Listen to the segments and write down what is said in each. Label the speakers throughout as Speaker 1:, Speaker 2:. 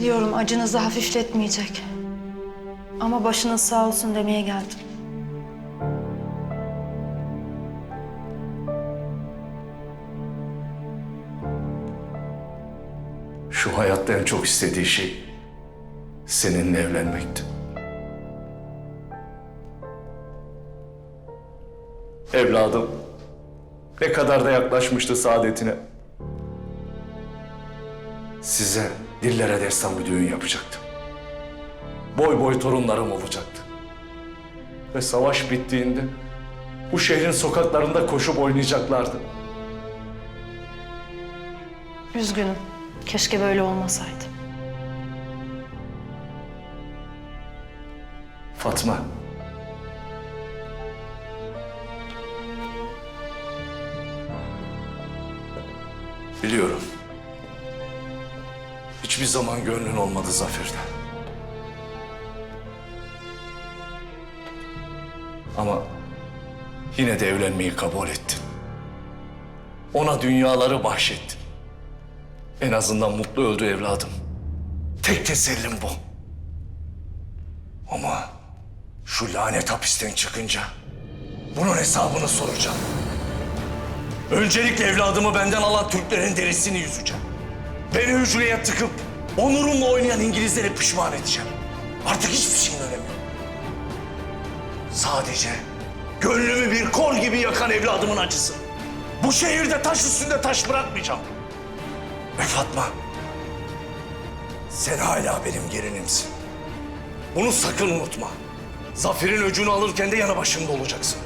Speaker 1: Biliyorum acınızı hafifletmeyecek. Ama başınız sağ olsun demeye geldim.
Speaker 2: Şu hayatta en çok istediği şey seninle evlenmekti. Evladım ne kadar da yaklaşmıştı saadetine. Size dillere destan bir düğün yapacaktım. Boy boy torunlarım olacaktı. Ve savaş bittiğinde bu şehrin sokaklarında koşup oynayacaklardı.
Speaker 1: Üzgünüm. Keşke böyle olmasaydı.
Speaker 2: Fatma. Biliyorum. Hiçbir zaman gönlün olmadı Zafer'den. Ama yine de evlenmeyi kabul ettin. Ona dünyaları bahşettin. En azından mutlu öldü evladım. Tek tesellim bu. Ama şu lanet hapisten çıkınca bunun hesabını soracağım. Öncelikle evladımı benden alan Türklerin derisini yüzeceğim. Beni hücreye tıkıp onurumla oynayan İngilizleri pişman edeceğim. Artık hiçbir şeyin önemi yok. Sadece gönlümü bir kor gibi yakan evladımın acısı. Bu şehirde taş üstünde taş bırakmayacağım. Ve Fatma, sen hala benim gelinimsin. Bunu sakın unutma. Zafer'in öcünü alırken de yanı başımda olacaksın.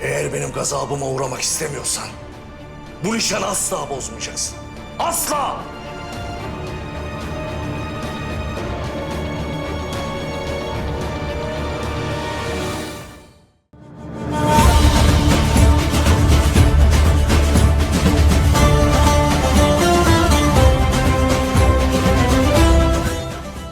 Speaker 2: Eğer benim gazabıma uğramak istemiyorsan... ...bu nişanı asla bozmayacaksın. Asla!